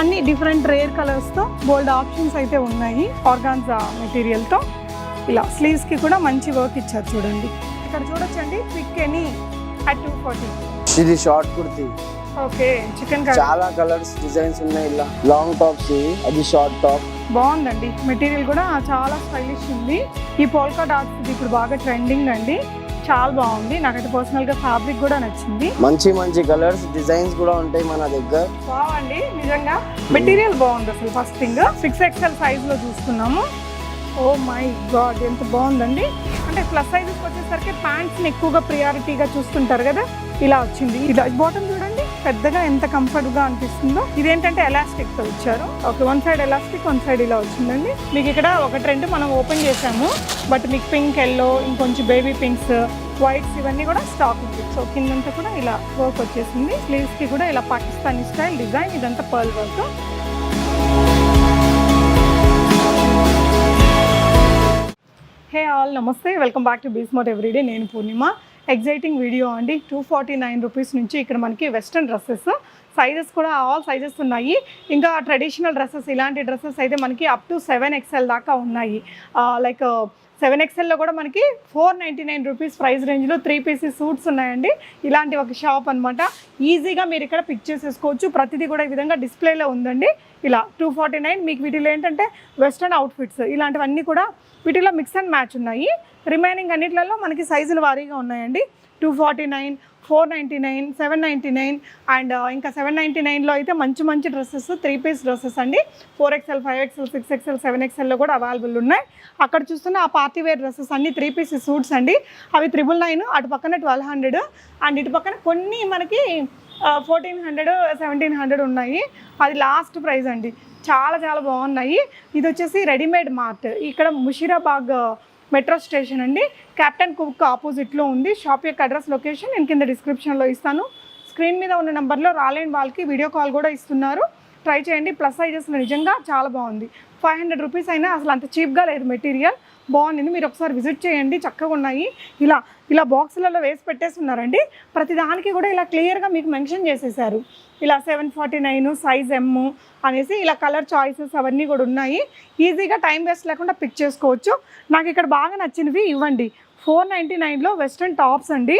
అన్ని different rare కలర్స్తో బోల్డ్ options అయితే ఉన్నాయి ఆర్గాన్జా మెటీరియల్తో ఇలా స్లీవ్స్కి కూడా మంచి వర్క్ ఇచ్చారు చూడండి. ఇక్కడ చూడొచ్చండి quick any at two forty ఇది షార్ట్ కుర్తి. ఓకే చికెన్ చాలా కలర్స్ డిజైన్స్ ఉన్నాయి ఇలా. లాంగ్ టాప్స్ అది షార్ట్ టాప్ బాగుందండి. మెటీరియల్ కూడా చాలా స్టైలిష్ ఉంది. ఈ పోల్కా డాట్స్ ఇది ఇప్పుడు బాగా ట్రెండింగ్ అండి. చాలా బాగుంది. నాకైతే పర్సనల్గా ఫ్యాబ్రిక్ కూడా నచ్చింది. మంచి మంచి కలర్స్ డిజైన్స్ కూడా ఉంటాయి మన దగ్గర. బాగుంది నిజంగా మెటీరియల్ బాగుంది అసలు ఫస్ట్ థింగ్ సిక్స్ ఎక్స్ఎల్ సైజ్లో చూస్తున్నాము. ఓ మై గాడ్ ఎంత బాగుందండి. అంటే ప్లస్ సైజెస్ వచ్చేసరికి ప్యాంట్స్ని ఎక్కువగా ప్రియారిటీగా చూస్తుంటారు కదా? ఇలా వచ్చింది. ఇలా బాటమ్ పెద్దగా ఎంత కంఫర్ట్గా అనిపిస్తుందో ఇదేంటంటే ఎలాస్టిక్తో ఇచ్చారు. Okay one side elastic one side ఇలా వచ్చిందండి. మీకు ఇక్కడ ఒక ట్రెండ్ మనం ఓపెన్ చేసాము బట్ మీకు పింక్ ఎల్లో ఇంకొంచెం బేబీ పింక్స్ వైట్స్ ఇవన్నీ కూడా స్టాక్ ఉంది. సో కిందంతా కూడా ఇలా వర్క్ వచ్చేసింది. స్లీవ్స్కి కూడా ఇలా పాకిస్తానీ స్టైల్ డిజైన్ ఇదంతా pearl work. Hey all namaste. Welcome back to బీస్మోట్ everyday. నేను పూర్ణిమ. ఎగ్జైటింగ్ వీడియో అండి. టూ ఫార్టీ నైన్ రూపీస్ నుంచి ఇక్కడ మనకి వెస్ట్రన్ డ్రెస్సెస్ సైజెస్ కూడా ఆల్ సైజెస్ ఉన్నాయి. ఇంకా ట్రెడిషనల్ డ్రెస్సెస్ ఇలాంటి డ్రెస్సెస్ అయితే మనకి అప్ టు సెవెన్ ఎక్స్ఎల్ దాకా ఉన్నాయి. Uh, లైక్ uh, సెవెన్ ఎక్స్ఎల్లో కూడా మనకి four ninety nine rupees price రేంజ్లో త్రీ పీసెస్ సూట్స్ ఉన్నాయండి. ఇలాంటి ఒక షాప్ అనమాట ఈజీగా మీరు ఇక్కడ పిక్ చేసేసుకోవచ్చు. ప్రతిదీ కూడా ఈ విధంగా డిస్ప్లేలో ఉందండి. ఇలా టూ ఫార్టీ నైన్ మీకు వీటిలో ఏంటంటే వెస్ట్రన్ అవుట్ఫిట్స్ ఇలాంటివన్నీ కూడా వీటిలో మిక్స్ అండ్ మ్యాచ్ ఉన్నాయి. రిమైనింగ్ అన్నిట్లలో మనకి సైజులు వారీగా ఉన్నాయండి. Two forty nine four ninety nine seven ninety nine and ఇంకా సెవెన్ నైంటీ నైన్లో అయితే మంచి మంచి డ్రెస్సెస్ త్రీ పీస్ డ్రెస్సెస్ అండి. Four XL five XL six XL seven ఎక్స్ఎల్లో కూడా అవైలబుల్ ఉన్నాయి. అక్కడ చూస్తున్న ఆ పార్టీ వేర్ డ్రెస్సెస్ అన్ని త్రీ పీస్ సూట్స్ అండి. అవి త్రిబుల్ నైన్ అటు పక్కన ట్వెల్వ్ హండ్రెడ్ అండ్ ఇటు పక్కన కొన్ని మనకి ఫోర్టీన్ హండ్రెడ్ సెవెంటీన్ హండ్రెడ్ ఉన్నాయి. అది లాస్ట్ ప్రైస్ అండి. చాలా చాలా బాగున్నాయి. ఇది వచ్చేసి రెడీమేడ్ మార్ట్ ఇక్కడ ముషీరాబాగ్ మెట్రో స్టేషన్ అండి. కెప్టెన్ కుక్ ఆపోజిట్లో ఉంది. షాప్ యొక్క అడ్రస్ లొకేషన్ నేను కింద డిస్క్రిప్షన్లో ఇస్తాను. స్క్రీన్ మీద ఉన్న నెంబర్లో రాలేని వాళ్ళకి వీడియో కాల్ కూడా ఇస్తున్నారు. ట్రై చేయండి. ప్లస్ సైజెస్లో నిజంగా చాలా బాగుంది. ఫైవ్ హండ్రెడ్ రూపీస్ అయినా అసలు అంత చీప్గా లేదు మెటీరియల్. బాగుంది. మీరు ఒకసారి విజిట్ చేయండి. చక్కగా ఉన్నాయి. ఇలా ఇలా బాక్సులలో వేసి పెట్టేస్తున్నారండి. ప్రతి దానికి కూడా ఇలా క్లియర్గా మీకు మెన్షన్ చేసేసారు ఇలా seven forty nine size M అనేసి ఇలా కలర్ చాయిసెస్ అవన్నీ కూడా ఉన్నాయి. ఈజీగా టైం వేస్ట్ లేకుండా పిక్ చేసుకోవచ్చు. నాకు ఇక్కడ బాగా నచ్చినవి ఇవ్వండి. ఫోర్ నైంటీ నైన్లో వెస్ట్రన్ టాప్స్ అండి.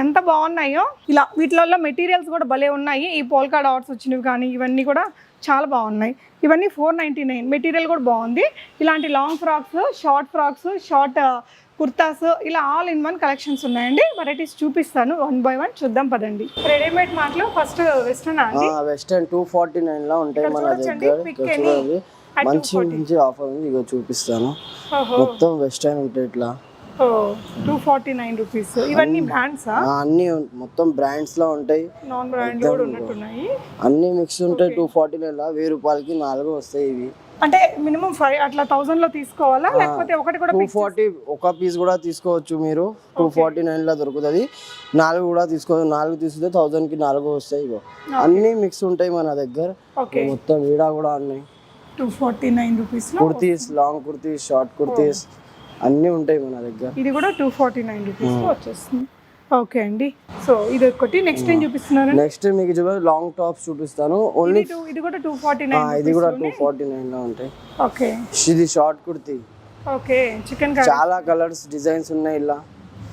ఎంత బాగున్నాయో. ఇలా వీటిలలో మెటీరియల్స్ కూడా భలే ఉన్నాయి. ఈ పోల్కా డాట్స్ వచ్చినవి కానీ ఇవన్నీ కూడా చాలా బాగున్నాయి. ఇవన్నీ ఫోర్ నైంటీ నైన్ మెటీరియల్ కూడా బాగుంది. ఇలాంటి long frocks short frocks short kurtas ఇలా ఆల్ ఇన్ వన్ కలెక్షన్స్ ఉన్నాయండి. వెరైటీస్ చూపిస్తాను. వన్ బై వన్ చూద్దాం పదండి. రెడీమేడ్ మాటలు first western western two forty నైన్లో ఉంటాయి మన దగ్గర. మంచి 240. మంచి ఆఫర్ ఉంది. ఇక చూపిస్తాను. మొత్తం వెస్టర్న్ ఉంటాయి ఇట్లా. టూ ఫార్టీ నైన్ రూపీస్ ఇవన్నీ బ్రాండ్సా అన్ని మొత్తం బ్రాండ్స్లో ఉంటాయి. నాన్ బ్రాండ్ కూడా ఉన్నట్టున్నాయి. అన్ని మిక్స్ ఉంటాయి టూ ఫార్టీ నైన్లో వెయ్యి రూపాయలకి నాలుగు వస్తాయి ఇవి. అంటే మినిమం ఫైవ్ అట్లా థౌసండ్లో తీసుకోవాలా లేకపోతే ఒకటి కూడా టూ ఫార్టీ ఒక పీస్ కూడా తీసుకోవచ్చు మీరు. టూ ఫార్టీ నైన్లో దొరుకుతుంది. నాలుగు కూడా తీసుకోవచ్చు నాలుగు తీసుకుంటే థౌసండ్కి నాలుగు వస్తాయి ఇగో. అన్ని మిక్స్ ఉంటాయి మన దగ్గర. ఓకే. మొత్తం ఈడ కూడా ఉన్నాయి two forty nine rupees kurtis long kurtis short kurtis అన్ని ఉంటాయి మన దగ్గర. ఇది కూడా టూ ఫార్టీ నైన్ రూపీస్ వచ్చేస్తుంది. ఓకే అండి. సో ఇది ఒకటి నెక్స్ట్ ఏం చూపిస్తున్నారు? నెక్స్ట్ మీకు చూడ లాంగ్ టాప్స్ చూపిస్తాను. ఓన్లీ ఇది కూడా టూ ఫార్టీ నైన్ ఇది కూడా టూ ఫార్టీ నైన్లో ఉంటాయి. ఓకే. ఇది షార్ట్ కుర్తీ. ఓకే చికెన్ చాలా కలర్స్ డిజైన్స్ ఉన్నాయి ఇలా.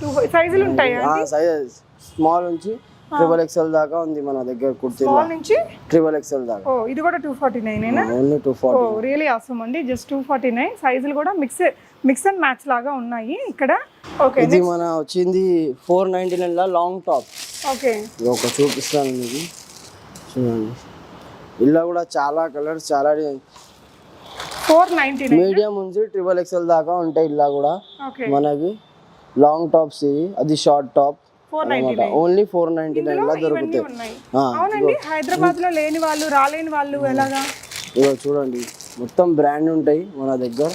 టూ సైజులు ఉంటాయా సైజ్ స్మాల్ నుంచి ట్రిపుల్ ఎక్స్ఎల్ దాకా ఉంది మన దగ్గర కుర్తీలో మాల్ నుంచి? ట్రిపుల్ ఎక్స్ఎల్ దాకా. ఓ ఇది కూడా two forty nine only two o forty really అవసరం అండి. Just two forty nine. సైజులు కూడా మిక్స్ మిక్స్ అండ్ మ్యాచ్ లాగా ఉన్నాయి. ఇక్కడ ఓకే ఇది మన వచ్చింది ఫోర్ నైన్టీ నైన్లో లాంగ్ టాప్ ఓకే. ఇది ఒక చూపిస్తాను మీకు. చూడండి. ఇలా కూడా చాలా కలర్స్ చాలా ఫోర్ నైన్టీ నైన్ మీడియం నుంచి ట్రిపుల్ ఎక్స్ఎల్ దాకా ఉంటాయి ఇలా కూడా. ఓకే. మనకి లాంగ్ టాప్స్ ఇవి. అది short top only four ninety నైన్లో దొరుకుతాయి. హైదరాబాద్లో లేని వాళ్ళు రాలేని వాళ్ళు ఎలాగా? ఇగో చూడండి. మొత్తం బ్రాండ్ ఉంటాయి మన దగ్గర.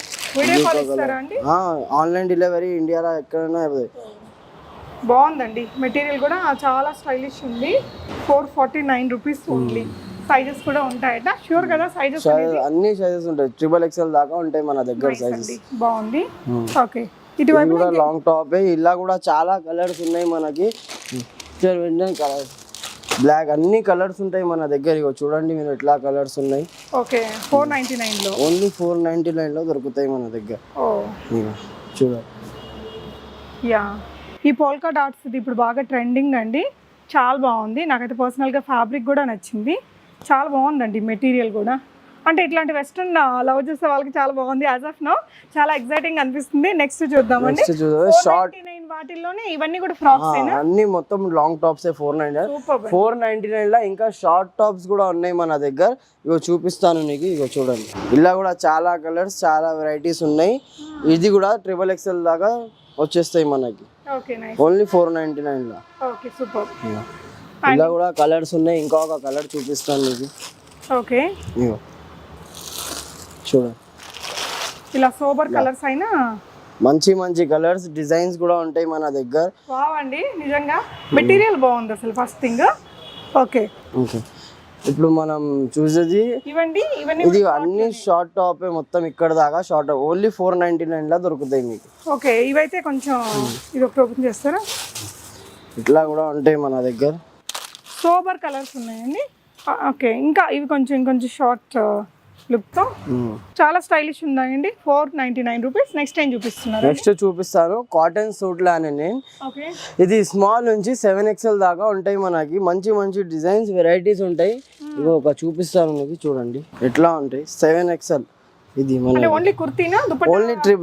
ఆన్లైన్ డెలివరీ ఇండియాలో ఎక్కడైనా. బాగుందండి. మెటీరియల్ కూడా చాలా స్టైలిష్ ఉంది. Four forty nine rupees only sizes కూడా ఉంటాయట. షూర్ కదా సైజెస్ అన్ని సైజెస్ ఉంటాయి. ట్రిపుల్ ఎక్స్ఎల్ దాకా ఉంటాయి మన దగ్గర సైజెస్ బాగుంది. Hmm. ఓకే ఇది ఇటువైపు కూడా లాంగ్ టాప్ ఇలా కూడా చాలా కలర్స్ ఉన్నాయి మనకి. కలర్స్ బ్లాక్ అన్ని కలర్స్ ఉంటాయి మన దగ్గర. ఇగో చూడండి మీరు ఎట్లా కలర్స్ ఉన్నాయి. ఓకే ఫోర్ నైంటీ నైన్లో ఓన్లీ ఫోర్ నైంటీ నైన్లో దొరుకుతాయి మన దగ్గర. చూడండి. యా. ఈ పోల్కా డాట్స్ ఇది ఇప్పుడు బాగా ట్రెండింగ్ అండి. చాలా బాగుంది. నాకైతే పర్సనల్గా ఫ్యాబ్రిక్ కూడా నచ్చింది. చాలా బాగుందండి మెటీరియల్ కూడా. అంటే ఇట్లాంటి వెస్ట్రన్ లవ్ చేసే వాళ్ళకి చాలా బాగుంది యాజ్ ఆఫ్ నో చాలా ఎక్సైటింగ్ అనిపిస్తుంది. నెక్స్ట్ చూద్దామండి. షార్ట్ నైన్ వాటిల్లోనే ఇవన్నీ కూడా ఫ్రాక్స్ అన్ని మొత్తం long tops four ninety four ninety నైన్లో ఇంకా షార్ట్ టాప్స్ కూడా ఉన్నాయి మన దగ్గర. ఇగో చూపిస్తాను నీకు ఇగో చూడండి. ఇలా కూడా చాలా కలర్స్ చాలా వెరైటీస్ ఉన్నాయి. ఇది కూడా ట్రిపుల్ ఎక్స్ఎల్ దాకా వచ్చేస్తాయి మనకి. ఓన్లీ ఫోర్ నైన్టీ నైన్లో. ఇలా కూడా కలర్స్ ఉన్నాయి. ఇంకొక కలర్ చూపిస్తాను నీకు. ఓకే ఇగో. చూడండి ఇలా సోబర్ కలర్స్ అయినా మంచి మంచి కలర్స్ డిజైన్స్ కూడా ఉంటాయి మన దగ్గర. అండి నిజంగా. మెటీరియల్ బాగుంది అసలు ఫస్ట్ థింగ్. ఓకే. ఓకే. ఇప్పుడు మనం చూసేది ఇవండి ఇవన్నీ ఇది అన్ని షార్ట్ టాప్ మొత్తం ఇక్కడ దాకా short only four ninety nine లా దొరుకుతాయి మీకు. ఓకే ఇవైతే కొంచెం ఇది ఒకటి ఓపెన్ చేస్తారా? ఇట్లా కూడా ఉంటాయి మన దగ్గర. సోబర్ కలర్స్ ఉన్నాయండి. ఓకే. ఇంకా ఇవి కొంచెం ఇంకొంచెం షార్ట్ లుక్తో. చాలా స్టైలిష్ ఉన్నాయండి four ninety nine rupees next time చూపిస్తున్నారు నెక్స్ట్ చూపిస్తాను కాటన్ సూట్ లానే ఇది స్మాల్ నుంచి సెవెన్ ఎక్స్ఎల్ దాకా ఉంటాయి మనకి. మంచి మంచి డిజైన్స్ వెరైటీస్ ఉంటాయి. ఒక చూపిస్తాను మీకు చూడండి. ఎట్లా ఉంటాయి? సెవెన్ ఎక్స్ఎల్ ఇది మన only కుర్తీనా only three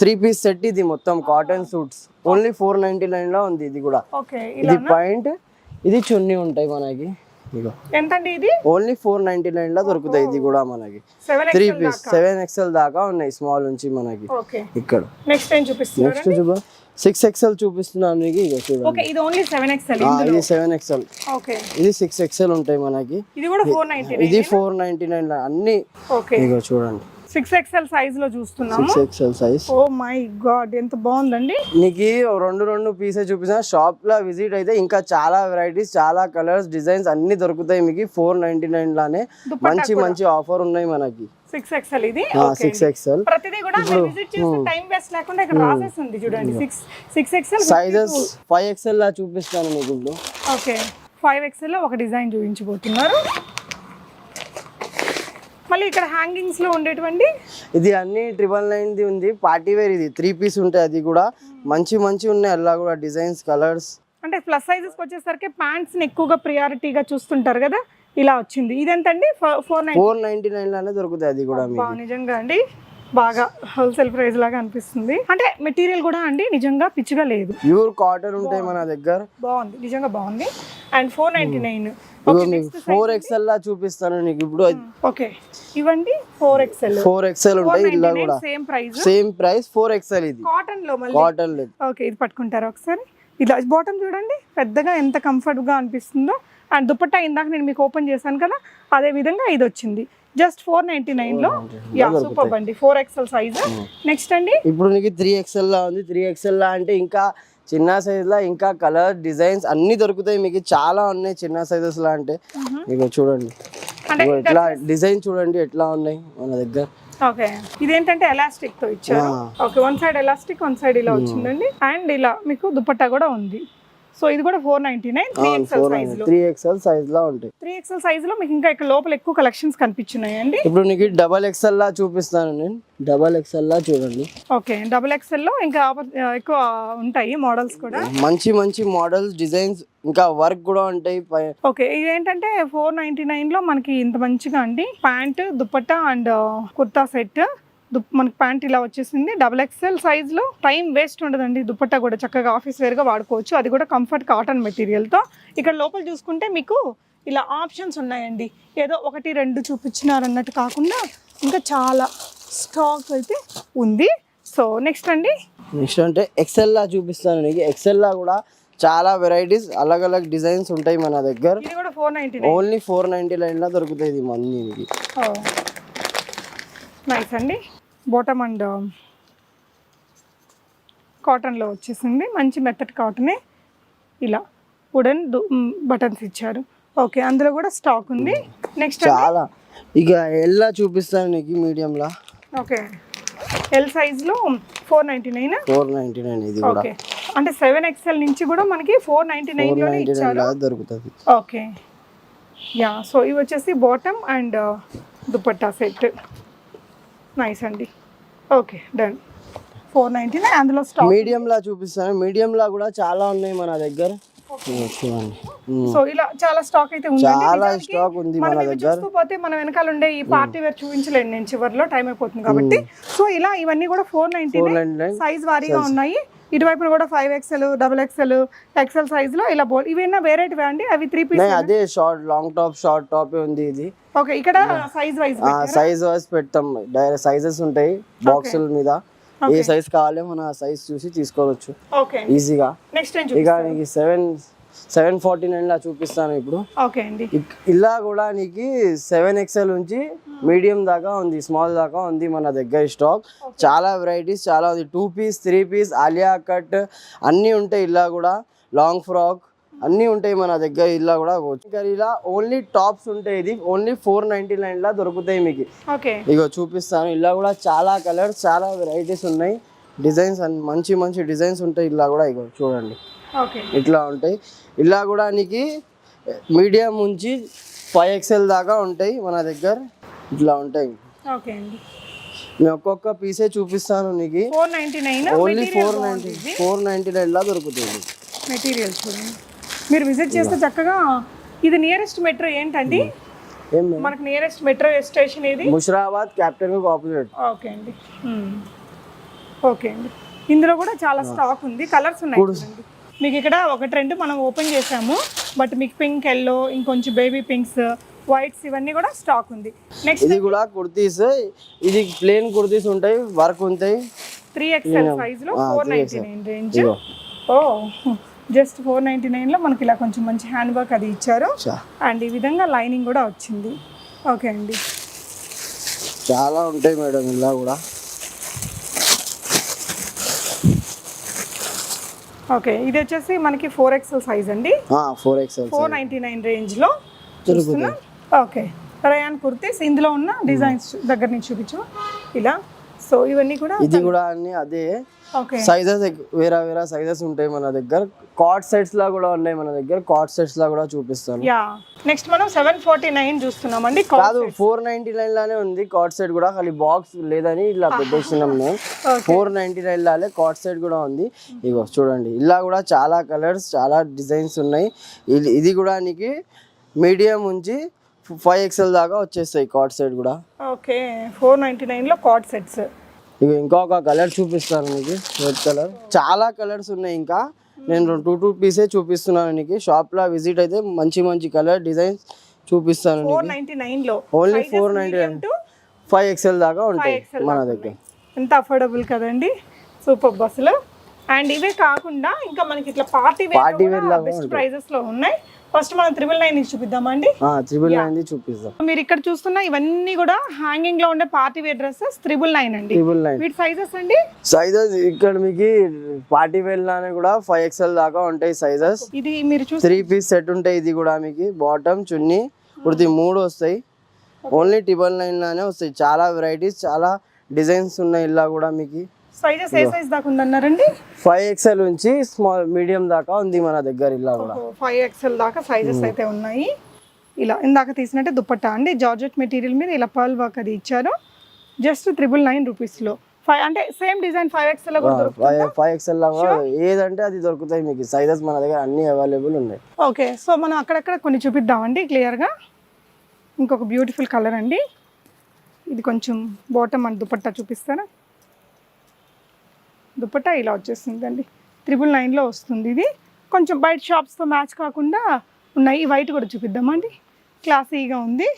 three piece set ఇది మొత్తం cotton suits only four ninety నైన్లో ఉంది ఇది కూడా. ఇది పాయింట్ ఇది చున్నీ ఉంటాయి మనకి. ఎంతండి ఇది? ఓన్లీ ఫోర్ నైన్టీ నైన్లో దొరుకుతాయి. ఇది కూడా మనకి. త్రీ పీస్ సెవెన్ ఎక్స్ఎల్ దాకా? ఉన్నాయి స్మాల్ నుంచి మనకి. ఇక్కడ. నెక్స్ట్ చూపిస్తున్నారు నెక్స్ట్ చూపు సిక్స్ ఎక్స్ఎల్ చూపిస్తున్నాను మీకు ఇక చూడండి. ఓకే ఇది ఓన్లీ సెవెన్ ఎక్స్ఎల్ ఇది సెవెన్ ఎక్స్ఎల్ ఇది సిక్స్ ఎక్స్ఎల్ ఉంటాయి మనకి. ఇది కూడా ఫోర్ నైంటీ ఇది ఫోర్ నైన్టీ నైన్ అన్ని ఇగో చూడండి. సిక్స్ ఎక్స్ఎల్ సైజ్లో చూస్తున్నాము. Six XL size oh my god ఎంత బాగుందండి. నీకు రెండు రెండు పీసెస్ చూపించిన షాప్లో విజిట్ అయితే ఇంకా చాలా వెరైటీస్ చాలా కలర్స్ డిజైన్స్ అన్ని దొరుకుతాయి మీకు. ఫోర్ నైన్టీ నైన్ లానే. మంచి మంచి ఆఫర్ ఉన్నాయి మనకి. సిక్స్ ఎక్స్ఎల్ ఇది? సిక్స్ ఎక్స్ఎల్ ప్రతిదీ కూడా మీరు విజిట్ చేసి టైం వేస్ట్ లేకుండా ఇక్కడ రాసేస్తుంది చూడండి. Six six XL sizes five XL లా చూపిస్తాను మీకు ఓకే ఫైవ్ ఎక్స్ఎల్ ఒక డిజైన్ చూపించబోతున్నారు. మళ్ళీ ఇక్కడ హ్యాంగింగ్స్లో ఉండేటువంటి ఇది అన్ని ట్రిపుల్ నైన్ ది ఉంది. పార్టీ వేర్ ఇది. త్రీ పీస్ ఉంటాయి అది కూడా. మంచి మంచి ఉన్నాయి. అలా కూడా డిజైన్స్ కలర్స్ అంటే ప్లస్ సైజెస్ వచ్చేసరికి ప్యాంట్స్ని ఎక్కువగా ప్రియారిటీగా చూస్తుంటారు కదా? ఇలా వచ్చింది. ఇదెంతండి? Four nine four ninety nine లానే దొరుకుతాయి అది కూడా నిజంగా అండి. బాగా హోల్సేల్ ప్రైస్ లాగా అనిపిస్తుంది. అంటే మెటీరియల్ కూడా అండి నిజంగా పిచ్చిగా లేదు. ప్యూర్ కాటన్ ఉంటాయి మన దగ్గర. బాగుంది నిజంగా బాగుంది. And four ninety nine four XL లా చూపిస్తాను నీకు ఇప్పుడు. ఓకే ఇవ్వండి ఫోర్ ఎక్స్ఎల్ ఫోర్ ఎక్స్ఎల్ ఉంటాయి ఇలా కూడా. Same price same price four XL ఇది. కాటన్లో మళ్ళీ. కాటన్ లేదు ఓకే ఇది పట్టుకుంటారా ఒకసారి? ఇలా బాటమ్ చూడండి. పెద్దగా ఎంత కంఫర్ట్గా అనిపిస్తుందో. అండ్ దుపట్టా ఇందాక నేను మీకు ఓపెన్ చేశాను కదా అదే విధంగా ఇది వచ్చింది. జస్ట్ ఫోర్ నైన్టీ నైన్లో యా సూపర్ అండి ఫోర్ ఎక్స్ఎల్ సైజ్ నెక్స్ట్ అండి. ఇప్పుడు నీకు త్రీ ఎక్స్ఎల్ లా ఉంది. త్రీ ఎక్స్ఎల్ లా అంటే ఇంకా చిన్న సైజ్ లా ఇంకా కలర్ డిజైన్స్ అన్ని దొరుకుతాయి మీకు. చాలా ఉన్నాయి చిన్న సైజెస్ లా అంటే. ఇగో చూడండి. ఎట్లా డిజైన్ చూడండి ఎట్లా ఉన్నాయి మన దగ్గర. ఓకే. ఇదేంటంటే ఎలాస్టిక్తో ఇచ్చారు. Okay one side elastic one side ఇలా వచ్చిందండి. అండ్ ఇలా మీకు దుపట్టా కూడా ఉంది. సో ఇది కూడా four ninety nine three XL సైజ్లో. త్రీ ఎక్స్ఎల్ సైజ్ లా ఉంటాయి. త్రీ ఎక్స్ఎల్ సైజ్లో మీకు ఇంకా ఇక్కడ లోపల ఎక్కువ కలెక్షన్స్ కనిపించున్నాయండి. ఇప్పుడు నీకు డబల్ ఎక్స్ఎల్ లా చూపిస్తాను నేను. డబల్ ఎక్స్ఎల్ లా చూడండి. ఓకే డబుల్ ఎక్స్ఎల్లో ఇంకా ఎక్కువ ఉంటాయి మోడల్స్ కూడా. మంచి మంచి మోడల్స్ డిజైన్స్ ఇంకా వర్క్ కూడా ఉంటాయి ఓకే ఇదేంటంటే ఫోర్ నైన్టీ నైన్లో మనకి ఇంత మంచిగా అండి. Pant dupatta and kurta set మనకి ప్యాంట్ ఇలా వచ్చేసింది. డబుల్ ఎక్స్ఎల్ సైజ్లో టైం వేస్ట్ ఉండదండి. దుపట్టా కూడా చక్కగా ఆఫీస్ వేర్గా వాడుకోవచ్చు. అది కూడా కంఫర్ట్ కాటన్ మెటీరియల్తో. ఇక్కడ లోపల చూసుకుంటే మీకు ఇలా ఆప్షన్స్ ఉన్నాయండి. ఏదో ఒకటి రెండు చూపించినారు అన్నట్టు కాకుండా ఇంకా చాలా స్టాక్ అయితే ఉంది. సో నెక్స్ట్ అండి. నెక్స్ట్ అంటే ఎక్సెల్ లా చూపిస్తాను నీకు. ఎక్సెల్ లా కూడా చాలా వెరైటీస్ అలగ్ అలగ్ డిజైన్స్ ఉంటాయి మన దగ్గర. ఓన్లీ ఫోర్ నైన్టీ నైన్ లా దొరుకుతాయి ఇది మంది నైస్ అండి. బాటమ్ అండ్ కాటన్లో వచ్చేసింది. మంచి మెత్తటి కాటనే ఇలా వుడెన్ బటన్స్ ఇచ్చారు. ఓకే అందులో కూడా స్టాక్ ఉంది. నెక్స్ట్ చాలా. ఇక ఎల్లా చూపిస్తాను నీకు మీడియం లా. ఓకే ఎల్ సైజ్లో four ninety nine four ninety nine ఇది ఓకే అంటే సెవెన్ ఎక్స్ఎల్ నుంచి కూడా మనకి ఫోర్ నైన్టీ నైన్ ఇచ్చారు. దొరుకుతుంది. ఓకే యా సో ఇవి వచ్చేసి bottom and dupatta set nice అండి. Okay done four ninety nine అందులో స్టాక్ మీడియం లా చూపిస్తాను. మీడియం లా కూడా చాలా ఉన్నాయి మన దగ్గర. చూడండి. సో ఇలా చాలా స్టాక్ అయితే ఉంది చాలా స్టాక్ ఉంది మన దగ్గర. పోతే మనం వెనకాల ఉండే ఈ పార్టీ వేర్ చూపించలేను నేను చివరిలో టైం అయిపోతుంది కాబట్టి. సో ఇలా ఇవన్నీ కూడా ఫోర్ నైన్టీ సైజ్ వారీగా ఉన్నాయి. ఇటువైపున కూడా five XL double XL XL సైజ్లో ఇలా బోల్ ఇవైనా వేరేటివి అండి? అవి త్రీ పీస్ అదే short long top short top ఉంది ఇది. ఓకే ఇక్కడ సైజ్ వైజ్ సైజ్ వైజ్ పెడతాం డైరెక్ట్ సైజెస్ ఉంటాయి బాక్సుల మీద. ఏ సైజ్ కావాలో మన సైజ్ చూసి తీసుకోవచ్చు. ఓకే ఈజీగా ఇక నీకు సెవెన్ సెవెన్ ఫార్టీ నైన్ లా చూపిస్తాను ఇప్పుడు. ఓకే అండి. ఇక్- ఇలా కూడా నీకు సెవెన్ ఎక్స్ఎల్ నుంచి మీడియం దాకా ఉంది స్మాల్ దాకా ఉంది మన దగ్గర స్టాక్ చాలా వెరైటీస్ చాలా ఉంది. Two piece three piece Alia cut అన్నీ ఉంటాయి ఇలా కూడా. లాంగ్ ఫ్రాక్ అన్నీ ఉంటాయి మన దగ్గర ఇలా కూడా ఇలా ఓన్లీ టాప్స్ ఉంటాయి ఇది. ఓన్లీ ఫోర్ నైంటీ నైన్ లా దొరుకుతాయి మీకు. ఇగో చూపిస్తాను. ఇలా కూడా చాలా కలర్స్ చాలా వెరైటీస్ ఉన్నాయి. డిజైన్స్ మంచి మంచి డిజైన్స్ ఉంటాయి ఇలా కూడా ఇగో చూడండి. ఓకే. ఇట్లా ఉంటాయి. ఇలా కూడా నీకు మీడియం నుంచి ఫైవ్ ఎక్స్ఎల్ దాకా ఉంటాయి మన దగ్గర. ఇట్లా ఉంటాయి. నేను ఒక్కొక్క పీసే చూపిస్తాను నీకు. Ninety only four ninety four ninety nine లా దొరుకుతుంది. మెటీరియల్ చూడండి. మీరు విజిట్ చేస్తే చక్కగా ఇది నియరెస్ట్ మెట్రో ఏంటండి? మేడం? మనకు నియరెస్ట్ మెట్రో స్టేషన్ ఏది? ముషిరాబాద్ క్యాప్టెన్ ఆపోజిట్ ఓకే అండి. మ్మ్. ఓకే అండి. ఇందులో కూడా చాలా స్టాక్ ఉంది. కలర్స్ ఉన్నాయి. మీకు ఇక్కడ ఒకటి రెండు మనం ఓపెన్ చేసాము బట్ మీకు పింక్ ఎల్లో ఇంకొంచెం బేబీ పింక్స్ వైట్స్ ఇవన్నీ కూడా స్టాక్ ఉంది. నెక్స్ట్ ఇది కూడా కుర్తీస్. ఇది ప్లేన్ కుర్తీస్ ఉంటాయి వర్క్ ఉంటాయి. త్రీ ఎక్స్ఎల్ సైజ్లో four 3XL. Ninety nine range ఓ. జస్ట్ ఫోర్ నైన్టీ నైన్లో మనకి ఇలా కొంచెం మంచి హ్యాండ్ వర్క్ అది ఇచ్చారు. అండ్ ఈ విధంగా లైనింగ్ కూడా వచ్చింది. ఓకే అండి. చాలా ఉంటాయి మేడం ఇలా కూడా. ఓకే ఇది వచ్చేసి మనకి ఫోర్ ఎక్స్ఎల్ సైజ్ అండి. Four XL four ninety nine రేంజ్లో ఓకే రయాన్ కుర్తీస్ ఇందులో ఉన్న డిజైన్స్ దగ్గర నుంచి చూపించు. ఇలా. సో ఇవన్నీ కూడా ఇది కూడా అన్ని అదే. సైజెస్ వేరే వేరే సైజెస్ ఉంటాయి మన దగ్గర. కార్డ్ సెట్స్ లా కూడా ఉన్నాయి మన దగ్గర. కార్డ్ సెట్స్ లా కూడా చూపిస్తాను. నెక్స్ట్ మనం సెవెన్ ఫార్టీ నైన్ చూస్తున్నామండి కాదు ఫోర్ నైన్టీ నైన్ లానే ఉంది. కార్డ్ సెట్ కూడా ఖాళీ బాక్స్ లేదని ఇలా పెట్టేసినాం మేము. ఫోర్ నైన్టీ నైన్ లానే కార్డ్ సెట్ కూడా ఉంది. ఇగో చూడండి. ఇలా కూడా చాలా కలర్స్ చాలా డిజైన్స్ ఉన్నాయి. ఇది- ఇది కూడా నీకు మీడియం నుంచి ఫైవ్ ఎక్స్ఎల్ దాకా వచ్చేస్తాయి కార్డ్ సెట్ కూడా. ఓకే ఫోర్ నైంటీ నైన్లో కార్డ్ సెట్స్ ఇక ఇంకొక కలర్ చూపిస్తాను నీకు రెడ్ కలర్ చాలా కలర్స్ ఉన్నాయి ఇంకా. నేను టూ టూ పీసే చూపిస్తున్నాను నీకు. షాప్లో విజిట్ అయితే మంచి మంచి కలర్ డిజైన్స్ చూపిస్తాను only four ninety nine five XL దాకా ఉంటాయి మన దగ్గర. ఎంత అఫోర్డబుల్ కదండి. సూపర్ బస్సులు అండ్ ఇవే కాకుండా ఇంకా మనకి ఇట్లా పార్టీ వేర్ బెస్ట్ ప్రైజెస్లో ఉన్నాయి. ఫస్ట్ మనం త్రిబుల్ నైన్ నుంచి చూపిద్దామండి. త్రిబుల్ నైన్ చూపిస్తాం మీరు ఇక్కడ చూస్తున్న ఇవన్నీ కూడా హ్యాంగింగ్లో ఉండే party wear dresses triple nine అండి. Triple nine. వీటి సైజెస్ అండి? సైజెస్ ఇక్కడ మీకు పార్టీ వేర్ లానే కూడా ఫైవ్ ఎక్స్ఎల్ దాకా ఉంటాయి సైజెస్ ఇది మీరు చూసి త్రీ పీస్ సెట్ ఉంటాయి ఇది కూడా మీకు బాటమ్ చున్నీ కుర్తి మూడు వస్తాయి. ఓన్లీ ట్రిబుల్ నైన్ లానే వస్తాయి. చాలా వెరైటీస్ చాలా డిజైన్స్ ఉన్నాయి ఇలా కూడా మీకు. సైజెస్ ఏ సైజ్ దాకా ఉందన్నారండి? ఫైవ్ ఎక్స్ఎల్ నుంచి స్మాల్ మీడియం దాకా ఉంది మన దగ్గర ఇలా కూడా. ఫైవ్ ఎక్స్ఎల్ దాకా సైజెస్ అయితే ఉన్నాయి. ఇలా ఇందాక తీసినట్టే దుప్పట్టా అండి? జార్జెట్ మెటీరియల్ మీద ఇలా పర్ల్ వర్క్ అది ఇచ్చారు. జస్ట్ త్రిబుల్ నైన్ రూపీస్లో ఫైవ్ అంటే same design five XL five XL కూడా ఏదంటే అది దొరుకుతాయి మీకు. సైజెస్ మన దగ్గర అన్ని అవైలబుల్ ఉన్నాయి. ఓకే సో మనం అక్కడక్కడ కొన్ని చూపిద్దామండి క్లియర్గా ఇంకొక బ్యూటిఫుల్ కలర్ అండి. ఇది కొంచెం బాటమ్ అండ్ దుపట్టా చూపిస్తారా? దుపట్టా ఇలా వచ్చేసిందండి. త్రిబుల్ నైన్లో వస్తుంది ఇది. కొంచెం బయట షాప్స్తో మ్యాచ్ కాకుండా ఉన్నాయి. వైట్ కూడా చూపిద్దామండి. క్లాసీగా ఉంది.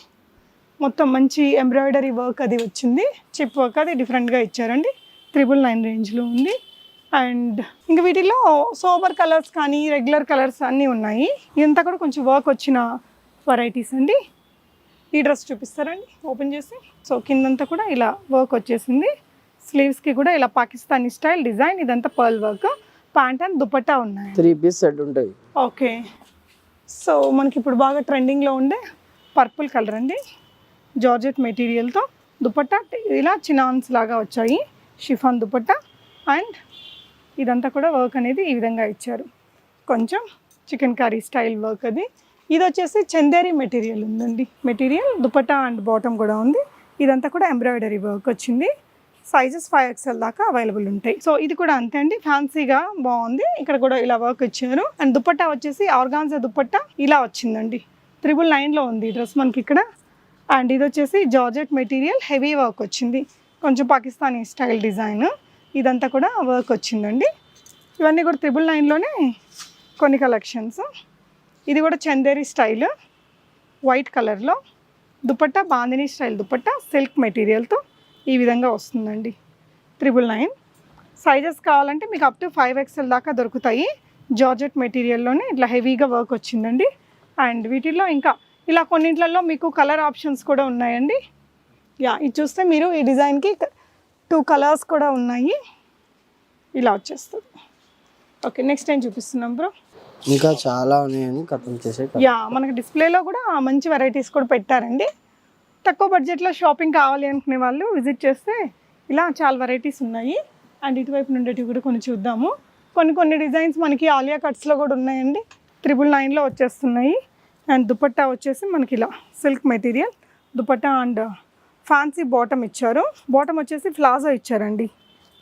మొత్తం మంచి ఎంబ్రాయిడరీ వర్క్ అది వచ్చింది. చిప్ వర్క్ అది డిఫరెంట్గా ఇచ్చారండి. త్రిబుల్ నైన్ రేంజ్లో ఉంది. అండ్ ఇంక వీటిలో సోబర్ కలర్స్ కానీ రెగ్యులర్ కలర్స్ అన్నీ ఉన్నాయి. ఇదంతా కూడా కొంచెం వర్క్ వచ్చిన వెరైటీస్ అండి. ఈ డ్రెస్ చూపిస్తారండి. ఓపెన్ చేసి. సో కిందంతా కూడా ఇలా వర్క్ వచ్చేసింది. స్లీవ్స్కి కూడా ఇలా పాకిస్తానీ స్టైల్ డిజైన్ ఇదంతా pearl work pant and dupatta ఉన్నాయి. త్రీ పీస్ సెట్ ఉంటాయి. ఓకే. సో మనకి ఇప్పుడు బాగా ట్రెండింగ్లో ఉండే పర్పుల్ కలర్ అండి. జార్జెట్ మెటీరియల్తో దుపట్టా ఇలా చినాన్స్ లాగా వచ్చాయి. షిఫాన్ దుపట్టా అండ్ ఇదంతా కూడా వర్క్ అనేది ఈ విధంగా ఇచ్చారు. కొంచెం చికెన్ కర్రీ స్టైల్ వర్క్ అది. ఇది వచ్చేసి చందేరి మెటీరియల్ ఉందండి. మెటీరియల్ దుపట్టా అండ్ బాటమ్ కూడా ఉంది. ఇదంతా కూడా ఎంబ్రాయిడరీ వర్క్ వచ్చింది. సైజెస్ ఫైవ్ ఎక్స్ఎల్ దాకా అవైలబుల్ ఉంటాయి. సో ఇది కూడా అంతే అండి. ఫ్యాన్సీగా బాగుంది. ఇక్కడ కూడా ఇలా వర్క్ ఇచ్చారు. అండ్ దుపట్టా వచ్చేసి ఆర్గాన్జా దుపట్టా ఇలా వచ్చిందండి. త్రిబుల్ నైన్లో ఉంది డ్రెస్ మనకి ఇక్కడ. అండ్ ఇది వచ్చేసి జార్జెట్ మెటీరియల్ హెవీ వర్క్ వచ్చింది. కొంచెం పాకిస్తానీ స్టైల్ డిజైన్ ఇదంతా కూడా వర్క్ వచ్చిందండి. ఇవన్నీ కూడా త్రిబుల్ నైన్లోనే కొన్ని కలెక్షన్స్ ఇది కూడా చందేరి స్టైల్ వైట్ కలర్లో దుపట్టా బాందిని స్టైల్ దుపట్టా సిల్క్ మెటీరియల్తో ఈ విధంగా వస్తుందండి. త్రిబుల్ నైన్ సైజెస్ కావాలంటే మీకు అప్ టు ఫైవ్ ఎక్స్ఎల్ దాకా దొరుకుతాయి. జార్జెట్ మెటీరియల్లోనే ఇట్లా హెవీగా వర్క్ వచ్చిందండి. అండ్ వీటిల్లో ఇంకా ఇలా కొన్నింట్లలో మీకు కలర్ ఆప్షన్స్ కూడా ఉన్నాయండి. యా ఇది చూస్తే మీరు ఈ డిజైన్కి టూ కలర్స్ కూడా ఉన్నాయి. ఇలా వచ్చేస్తుంది. ఓకే నెక్స్ట్ టైం చూపిస్తున్నాం బ్రో ఇంకా చాలా ఉన్నాయని కథం చేసే యా మనకి డిస్ప్లేలో కూడా మంచి వెరైటీస్ కూడా పెట్టారండి. తక్కువ బడ్జెట్లో షాపింగ్ కావాలి అనుకునే వాళ్ళు విజిట్ చేస్తే ఇలా చాలా వెరైటీస్ ఉన్నాయి. అండ్ ఇటువైపు నుండేటివి కూడా కొన్ని చూద్దాము. కొన్ని కొన్ని డిజైన్స్ మనకి ఆలియా కట్స్లో కూడా ఉన్నాయండి. త్రిబుల్ నైన్లో వచ్చేస్తున్నాయి. అండ్ దుపట్టా వచ్చేసి మనకి ఇలా silk material dupatta and fancy bottom ఇచ్చారు. బాటమ్ వచ్చేసి ఫ్లాజో ఇచ్చారండి.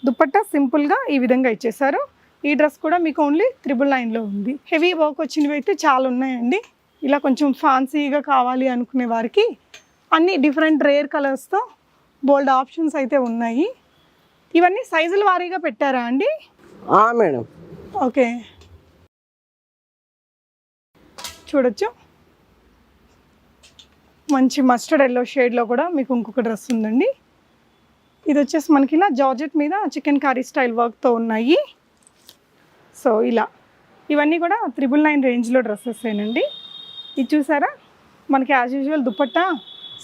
దుపట్టా సింపుల్గా ఈ విధంగా ఇచ్చేసారు ఈ డ్రెస్ కూడా మీకు ఓన్లీ త్రిబుల్ నైన్లో ఉంది. హెవీ వర్క్ వచ్చినవి అయితే చాలా ఉన్నాయండి. ఇలా కొంచెం ఫ్యాన్సీగా కావాలి అనుకునే వారికి అన్ని డిఫరెంట్ రేర్ కలర్స్తో బోల్డ్ ఆప్షన్స్ అయితే ఉన్నాయి. ఇవన్నీ సైజుల వారీగా పెట్టారా అండి? మేడం. ఓకే. చూడొచ్చు. మంచి మస్టర్డ్ ఎల్లో షేడ్లో కూడా మీకు ఇంకొక డ్రెస్ ఉందండి. ఇది వచ్చేసి మనకి ఇలా జార్జెట్ మీద చికెన్ కర్రీ స్టైల్ వర్క్తో ఉన్నాయి. సో ఇలా. ఇవన్నీ కూడా త్రిబుల్ నైన్ రేంజ్లో డ్రెస్సెస్ ఏనండి. ఇది చూసారా? మనకి as usual dupatta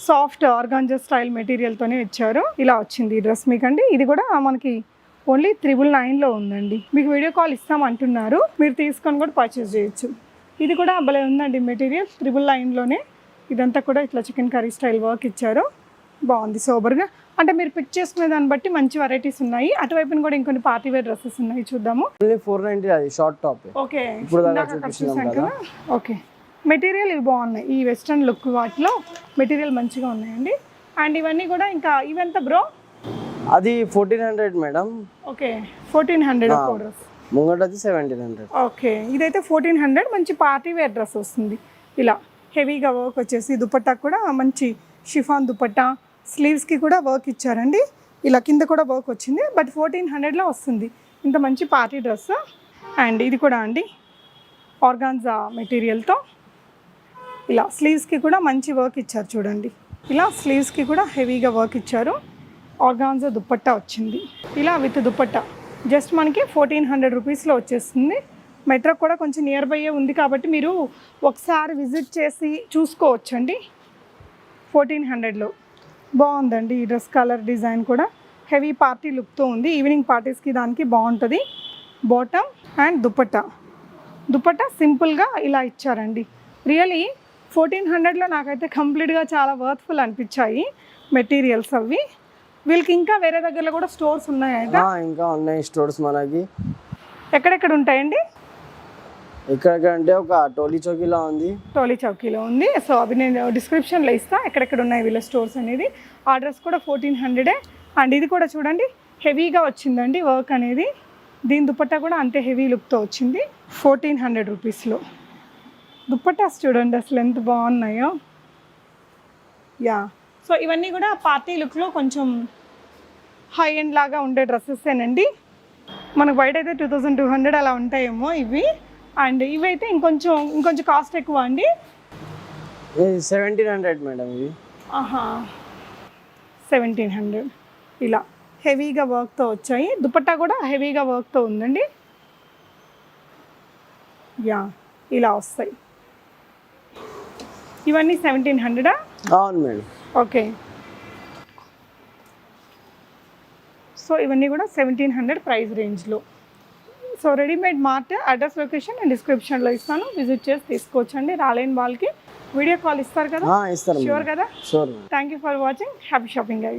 soft organza style మెటీరియల్తోనే ఇచ్చారు. ఇలా వచ్చింది ఈ డ్రెస్ మీకండి. ఇది కూడా మనకి ఓన్లీ త్రిబుల్ నైన్లో ఉందండి. మీకు వీడియో కాల్ ఇస్తాం అంటున్నారు మీరు తీసుకొని కూడా పర్చేస్ చేయొచ్చు. ఇది కూడా భలే ఉందండి మెటీరియల్. త్రిబుల్ నైన్లోనే ఇదంతా కూడా ఇట్లా చికెన్ కర్రీ స్టైల్ వర్క్ ఇచ్చారు. బాగుంది సోబర్గా అంటే మీరు పిక్ చేసుకునే దాన్ని బట్టి మంచి వెరైటీస్ ఉన్నాయి. అటువైపున కూడా ఇంకొన్ని పార్టీ వేర్ డ్రెస్సెస్ ఉన్నాయి చూద్దాము. ఫోర్ నైన్టీ అది short top okay okay material ఇవి బాగున్నాయి. ఈ వెస్ట్రన్ లుక్ వాటిలో మెటీరియల్ మంచిగా ఉన్నాయండి. అండ్ ఇవన్నీ కూడా ఇంకా ఇవెంత బ్రో? అది fourteen hundred madam. Okay fourteen hundred. Dress. ముంగటది seventeen hundred okay ఇదైతే ఫోర్టీన్ హండ్రెడ్ మంచి పార్టీ వేర్ డ్రెస్ వస్తుంది. ఇలా హెవీగా వర్క్ వచ్చేసి దుపట్టా కూడా మంచి షిఫాన్ దుపట్టా స్లీవ్స్కి కూడా వర్క్ ఇచ్చారండి. ఇలా కింద కూడా వర్క్ వచ్చింది బట్ ఫోర్టీన్ హండ్రెడ్లో వస్తుంది. ఇంత మంచి పార్టీ డ్రెస్ అండ్ ఇది కూడా అండి ఆర్గాన్జా మెటీరియల్తో ఇలా స్లీవ్స్కి కూడా మంచి వర్క్ ఇచ్చారు చూడండి. ఇలా స్లీవ్స్కి కూడా హెవీగా వర్క్ ఇచ్చారు. ఆర్గాన్జా దుప్పట్ట వచ్చింది. ఇలా విత్ దుప్పట్ట. జస్ట్ మనకి ఫోర్టీన్ హండ్రెడ్ రూపీస్లో వచ్చేస్తుంది. మెట్రో కూడా కొంచెం నియర్ బైయే ఉంది కాబట్టి మీరు ఒకసారి విజిట్ చేసి చూసుకోవచ్చండి. ఫోర్టీన్ హండ్రెడ్లో బాగుందండి ఈ డ్రెస్ కలర్ డిజైన్ కూడా. హెవీ పార్టీ లుక్తో ఉంది. ఈవినింగ్ పార్టీస్కి దానికి బాగుంటుంది. Bottom and dupatta. దుప్పట్ట సింపుల్గా ఇలా ఇచ్చారండి. రియలీ ఫోర్టీన్ హండ్రెడ్లో నాకైతే కంప్లీట్గా చాలా వర్త్ఫుల్ అనిపించాయి మెటీరియల్స్ అవి. వీళ్ళకి ఇంకా వేరే దగ్గరలో కూడా స్టోర్స్ ఉన్నాయంట. ఇంకా ఉన్నాయి స్టోర్స్ మనకి. ఎక్కడెక్కడ ఉంటాయండి? ఎక్కడెక్కడంటే ఒక టోలీ చౌకీలో ఉంది. టోలీ చౌకీలో ఉంది. సో అవి నేను డిస్క్రిప్షన్లో ఇస్తా. ఎక్కడెక్కడ ఉన్నాయి వీళ్ళ స్టోర్స్ అనేది. ఆ డ్రెస్ కూడా ఫోర్టీన్ హండ్రెడే. అండ్ ఇది కూడా చూడండి హెవీగా వచ్చిందండి వర్క్ అనేది. దీని దుపట్టా కూడా అంతే హెవీ లుక్తో వచ్చింది ఫోర్టీన్ హండ్రెడ్ రూపీస్లో. దుపట్టాస్ చూడండి అసలు ఎంత బాగున్నాయో. యా. సో ఇవన్నీ కూడా పార్టీ లుక్లో కొంచెం హై ఎండ్ లాగా ఉండే డ్రెస్సెసేనండి మనకు బయట అయితే టూ థౌజండ్ టూ హండ్రెడ్ అలా ఉంటాయేమో ఇవి. అండ్ ఇవైతే ఇంకొంచెం ఇంకొంచెం కాస్ట్ ఎక్కువ అండి. సెవెంటీన్ హండ్రెడ్ మేడం ఇది ఆహా. సెవెంటీన్ హండ్రెడ్ ఇలా హెవీగా వర్క్తో వచ్చాయి. దుపట్టా కూడా హెవీగా వర్క్తో ఉందండి. యా ఇలా వస్తాయి. ఇవన్నీ సెవెంటీన్ హండ్రెడా అవును మేడం. ఓకే. సో ఇవన్నీ కూడా సెవెంటీన్ హండ్రెడ్ ప్రైస్ రేంజ్లో so readymade mart address location నేను డిస్క్రిప్షన్లో ఇస్తాను. విజిట్ చేసి తీసుకోవచ్చండి. రాలేని వాళ్ళకి వీడియో కాల్ ఇస్తారు కదా? ఇస్తారు షూర్ కదా? Thank you for watching happy shopping